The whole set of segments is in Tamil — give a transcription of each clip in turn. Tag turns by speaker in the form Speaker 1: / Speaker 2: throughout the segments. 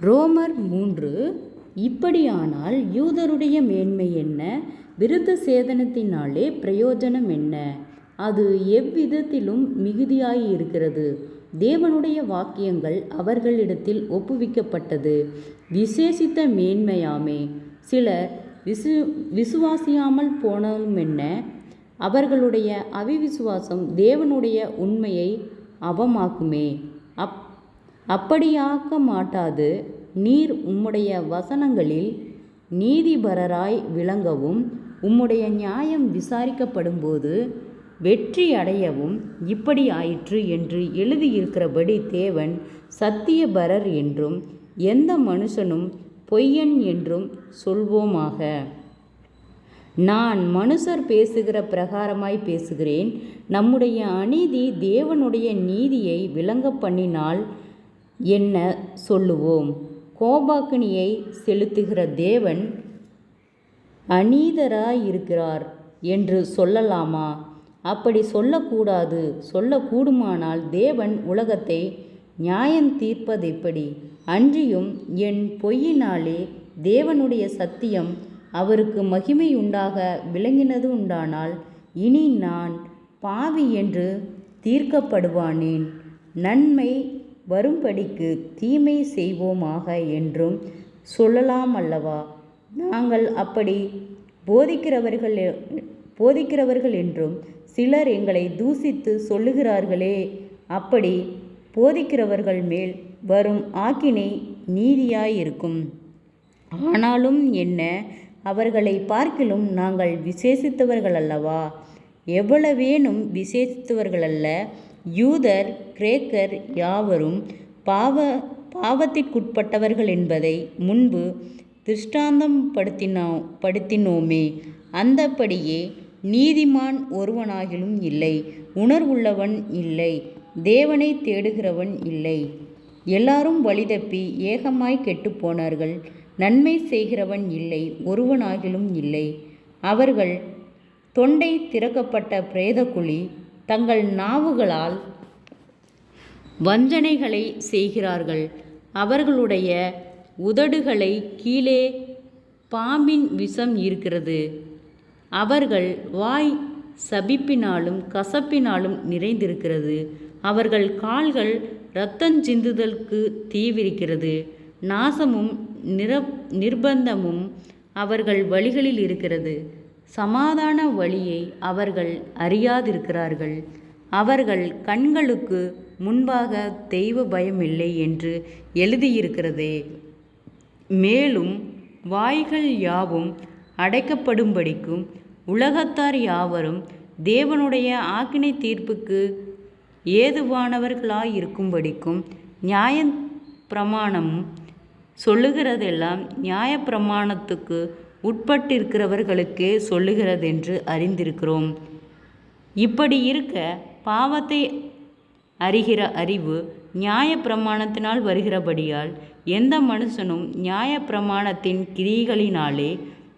Speaker 1: ரோமர் மூன்று இப்படியானால் யூதருடைய மேன்மை என்ன? விருத்த சேதனத்தினாலே பிரயோஜனம் என்ன? அது எவ்விதத்திலும் மிகுதியாயிருக்கிறது. தேவனுடைய வாக்கியங்கள் அவர்களிடத்தில் ஒப்புவிக்கப்பட்டது. விசேஷித்த மேன்மையாமே. சிலர் விசு விசுவாசியாமல் போனாலுமென்ன அவர்களுடைய அவிவிசுவாசம் தேவனுடைய உண்மையை அவமாக்குமே. அப் அப்படியாக்க மாட்டாது நீர் உம்முடைய வசனங்களில் நீதிபரராய் விளங்கவும் உம்முடைய நியாயம் விசாரிக்கப்படும்போது வெற்றி அடையவும் இப்படி ஆயிற்று என்று எழுதியிருக்கிறபடி தேவன் சத்தியபரர் என்றும் எந்த மனுஷனும் பொய்யன் என்றும் சொல்வோமாக. நான் மனுஷர் பேசுகிற பிரகாரமாய் பேசுகிறேன். நம்முடைய அநீதி தேவனுடைய நீதியை விளங்க பண்ணினால் என்ன சொல்லுவோம்? கோபாக்கினியை செலுத்துகிற தேவன் அநீதராயிருக்கிறார் என்று சொல்லலாமா? அப்படி சொல்லக்கூடாது. சொல்லக்கூடுமானால் தேவன் உலகத்தை நியாயம் தீர்ப்பதெப்படி? அன்றியும் என் பொய்யினாலே தேவனுடைய சத்தியம் அவருக்கு மகிமையுண்டாக விளங்கினது உண்டானால் இனி நான் பாவி என்று தீர்க்கப்படுவானேன். நன்மை வரும்படிக்கு தீமை செய்வோமாக என்றும் சொல்லலாம் அல்லவா நாங்கள் அப்படி போதிக்கிறவர்கள் போதிக்கிறவர்கள் என்றும் சிலர் எங்களை தூசித்து சொல்லுகிறார்களே அப்படி போதிக்கிறவர்கள் மேல் வரும் ஆக்கினை நீதியாயிருக்கும். ஆனாலும் என்ன அவர்களை பார்க்கிலும் நாங்கள் விசேஷித்தவர்கள் அல்லவா எவ்வளவேனும் விசேஷித்தவர்கள் அல்ல யூதர் கிரேக்கர் யாவரும் பாவ பாவத்திற்குட்பட்டவர்கள் என்பதை முன்பு திருஷ்டாந்தம் படுத்தினோ படுத்தினோமே. அந்தப்படியே நீதிமான் ஒருவனாகிலும் இல்லை உணர்வுள்ளவன் இல்லை தேவனை தேடுகிறவன் இல்லை. எல்லாரும் வழிதப்பி ஏகமாய் கெட்டுப்போனார்கள் நன்மை செய்கிறவன் இல்லை ஒருவனாகிலும் இல்லை. அவர்கள் தொண்டை திறக்கப்பட்ட பிரேதக்குழி தங்கள் நாவுகளால் வஞ்சனைகளை செய்கிறார்கள். அவர்களுடைய உதடுகளை கீழே பாம்பின் விஷம் இருக்கிறது. அவர்கள் வாய் சபிப்பினாலும் கசப்பினாலும் நிறைந்திருக்கிறது. அவர்கள் கால்கள் இரத்தஞ்சிந்துதலுக்கு தீவிரிக்கிறது. நாசமும் நிர நிர்பந்தமும் அவர்கள் வழிகளில் இருக்கிறது. சமாதான வழியை அவர்கள் அறியாதிருக்கிறார்கள். அவர்கள் கண்களுக்கு முன்பாக தெய்வ பயமில்லை என்று எழுதியிருக்கிறதே. மேலும் வாய்கள் யாவும் அடைக்கப்படும்படிக்கும் உலகத்தார் யாவரும் தேவனுடைய ஆக்கினை தீர்ப்புக்கு ஏதுவானவர்களாயிருக்கும்படிக்கும் நியாய பிரமாணமும் சொல்லுகிறதெல்லாம் நியாய பிரமாணத்துக்கு உட்பட்டிருக்கிறவர்களுக்கே சொல்லுகிறதென்று அறிந்திருக்கிறோம். இப்படி இருக்க பாவத்தை அறிகிற அறிவு நியாய பிரமாணத்தினால் வருகிறபடியால் எந்த மனுஷனும் நியாய பிரமாணத்தின் கிரிகளினாலே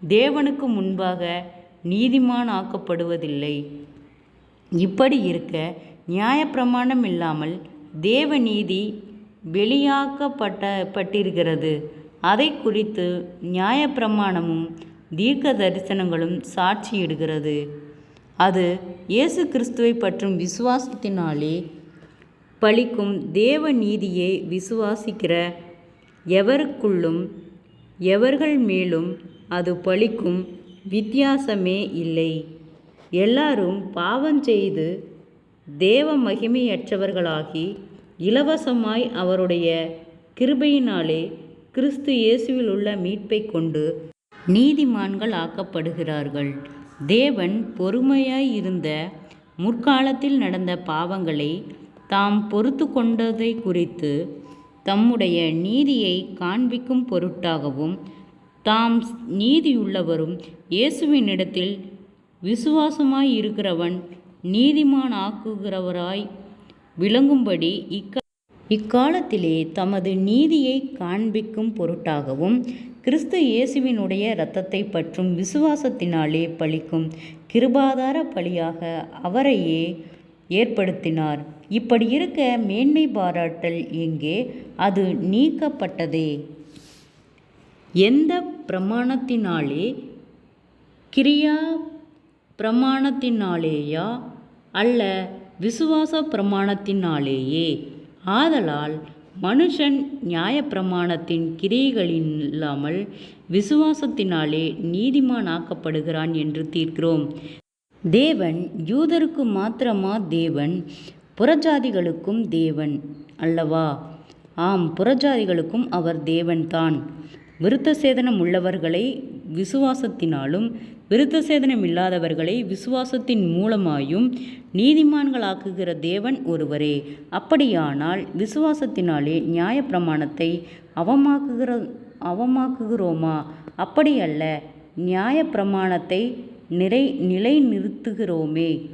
Speaker 1: தேவனுக்கு முன்பாக நீதிமான் ஆக்கப்படுவதில்லை இப்படி இருக்க நியாயப்பிரமாணம் இல்லாமல் தேவ நீதி வெளியாக்கப்பட்ட பட்டிருக்கிறது. அதை குறித்து நியாயப்பிரமாணமும் தீர்க்க தரிசனங்களும் சாட்சியிடுகிறது. அது இயேசு கிறிஸ்துவை பற்றும் விசுவாசத்தினாலே பழிக்கும் தேவ நீதியை விசுவாசிக்கிற எவருக்குள்ளும் எவர்கள் மேலும் அது பழிக்கும் வித்தியாசமே இல்லை. எல்லாரும் பாவம் செய்து தேவ மகிமையற்றவர்களாகி இலவசமாய் அவருடைய கிருபையினாலே கிறிஸ்து இயேசுவில் உள்ள மீட்பை கொண்டு நீதிமான்கள் ஆக்கப்படுகிறார்கள். தேவன் பொறுமையாய் இருந்த முற்காலத்தில் நடந்த பாவங்களை தாம் பொறுத்து கொண்டதை குறித்து தம்முடைய நீதியை காண்பிக்கும் பொருட்டாகவும் தாம் நீதியுள்ளவரும் இயேசுவினிடத்தில் விசுவாசமாய் இருக்கிறவன் நீதிமான் ஆக்குகிறவராய் விளங்கும்படி இக்க இக்காலத்திலே தமது நீதியை காண்பிக்கும் பொருட்டாகவும் கிறிஸ்து இயேசுவினுடைய இரத்தத்தை பற்றும் விசுவாசத்தினாலே பழிக்கும் கிருபாதார பலியாக அவரையே ஏற்படுத்தினார். இப்படி இருக்க மேன்மை பாராட்டல் எங்கே? அது நீக்கப்பட்டதே. எந்த பிரமாணத்தினாலே? கிரியா பிரமாணத்தினாலேயா? அல்ல விசுவாச பிரமாணத்தினாலேயே. ஆதலால் மனுஷன் நியாயப்பிரமாணத்தின் கிரியைகளில்லாமல் விசுவாசத்தினாலே நீதிமானாக்கப்படுகிறான் என்று தீர்க்கிறோம். தேவன் யூதருக்கு மாத்திரமா தேவன் புறஜாதிகளுக்கும் தேவன் அல்லவா? ஆம் புறஜாதிகளுக்கும் அவர் தேவன்தான். விருத்த சேதனம் உள்ளவர்களை விசுவாசத்தினாலும் விருத்த சேதனம் இல்லாதவர்களை விசுவாசத்தின் மூலமாயும் நீதிமான்களாக்குகிற தேவன் ஒருவரே. அப்படியானால் விசுவாசத்தினாலே நியாயப்பிரமாணத்தை அவமாக்குகிற அவமாக்குகிறோமா? அப்படியல்ல நியாயப்பிரமாணத்தை நிறை நிலைநிறுத்துகிறோமே.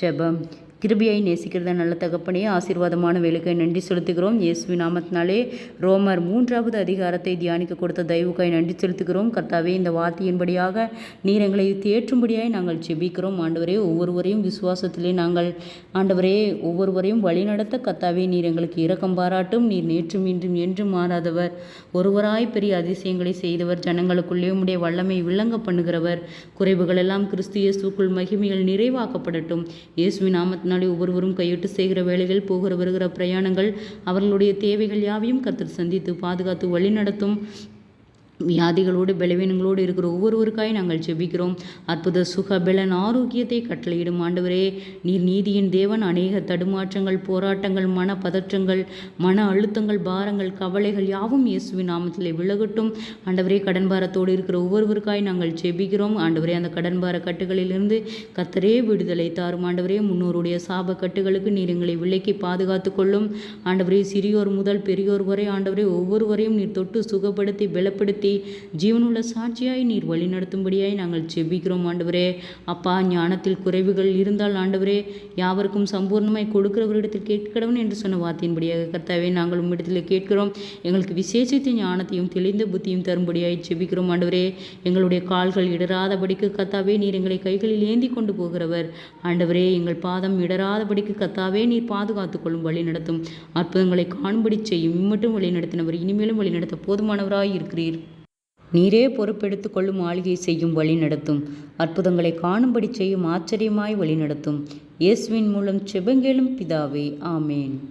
Speaker 1: ஜெபம். கிருபியை நேசிக்கிறத நல்ல தகப்பனே. ஆசீர்வாதமான வேலைக்காய் நன்றி செலுத்துகிறோம். இயேசுவி நாமத்தினாலே ரோமர் மூன்றாவது அதிகாரத்தை தியானிக்க கொடுத்த தயவுக்காய் நன்றி செலுத்துகிறோம். கர்த்தாவே இந்த வார்த்தையின்படியாக நீரங்களை தேற்றும்படியாய் நாங்கள் செபிக்கிறோம் ஆண்டவரே ஒவ்வொருவரையும் விசுவாசத்திலே நாங்கள் ஆண்டவரே ஒவ்வொருவரையும் வழிநடத்த கர்த்தாவே நீர் எங்களுக்கு இரக்கம் பாராட்டும். நீர் நேற்றும் இன்றும் என்றும் மாறாதவர். ஒருவராய் பெரிய அதிசயங்களை செய்தவர். ஜனங்களுக்குள்ளே உடைய வல்லமை விளங்க பண்ணுகிறவர். குறைவுகளெல்லாம் கிறிஸ்து இயேசுக்குள் மகிமைகள் நிறைவாக்கப்படட்டும். இயேசுவின் நாளை ஒவ்வொருவரும் கையிட்டு செய்கிற வேலைகள் போகிற வருகிற பிரயாணங்கள் அவர்களுடைய தேவைகள் யாவையும் கத்தர் சந்தித்து பாதுகாத்து வழிநடத்தும். வியாதிகளோடு பலவீனங்களோடு இருக்கிற ஒவ்வொருவருக்காய் நாங்கள் செபிக்கிறோம் அற்புத சுக பலன் ஆரோக்கியத்தை கட்டளையிடும் ஆண்டவரே. நீர் நீதியின் தேவன் அநேக தடுமாற்றங்கள் போராட்டங்கள் மன பதற்றங்கள் மன அழுத்தங்கள் பாரங்கள் கவலைகள் யாவும் இயேசுவின் நாமத்தில் விலகட்டும். ஆண்டவரே கடன் பாரத்தோடு இருக்கிற ஒவ்வொருவருக்காய் நாங்கள் செபிக்கிறோம் ஆண்டவரே அந்த கடன் பார கட்டுகளிலிருந்து கத்தரே விடுதலை தாரும். ஆண்டவரே முன்னோருடைய சாப கட்டுகளுக்கு நீர் எங்களை விலக்கி பாதுகாத்து கொள்ளும். ஆண்டவரே சிறியோர் முதல் பெரியோர் வரை ஆண்டவரே ஒவ்வொருவரையும் நீர் தொட்டு சுகப்படுத்தி பலப்படுத்தி ஜீவனுள்ள சாட்சியாய் நீர் வழி நடத்தும்படியாய் நாங்கள் செபிக்கிறோம் ஆண்டவரே. அப்பா ஞானத்தில் குறைவுகள் இருந்தால் ஆண்டவரே யாவருக்கும் சம்பூர்ணமாய் கொடுக்கிறவரிடத்தில் கேட்கிறவன் என்று சொன்ன வார்த்தையின்படியாக கர்த்தாவே நாங்கள் உம்மிடத்தில் கேட்கிறோம். எங்களுக்கு விசேஷித்த ஞானத்தையும் தெளிந்த புத்தியும் தரும்படியாய் செபிக்கிறோம் ஆண்டவரே. எங்களுடைய கால்கள் இடராதபடிக்கு கத்தாவே நீர் எங்களை கைகளில் ஏந்தி கொண்டு போகிறவர். ஆண்டவரே எங்கள் பாதம் இடராதபடிக்கு கத்தாவே நீர் பாதுகாத்துக் கொள்ளும் வழி நடத்தும் அற்புதங்களை காணும்படி செய்யும் இம்மட்டும் வழி நடத்தினவர் இனிமேலும் வழி நடத்த போதுமானவராய் இருக்கிறீர். நீரே பொறுப்பெடுத்து கொள்ளும் ஆளுகை செய்யும் வழி நடத்தும். அற்புதங்களை காணும்படி செய்யும் ஆச்சரியமாய் வழி நடத்தும். இயேசுவின் மூலம் செபங்கேளும் பிதாவே ஆமேன்.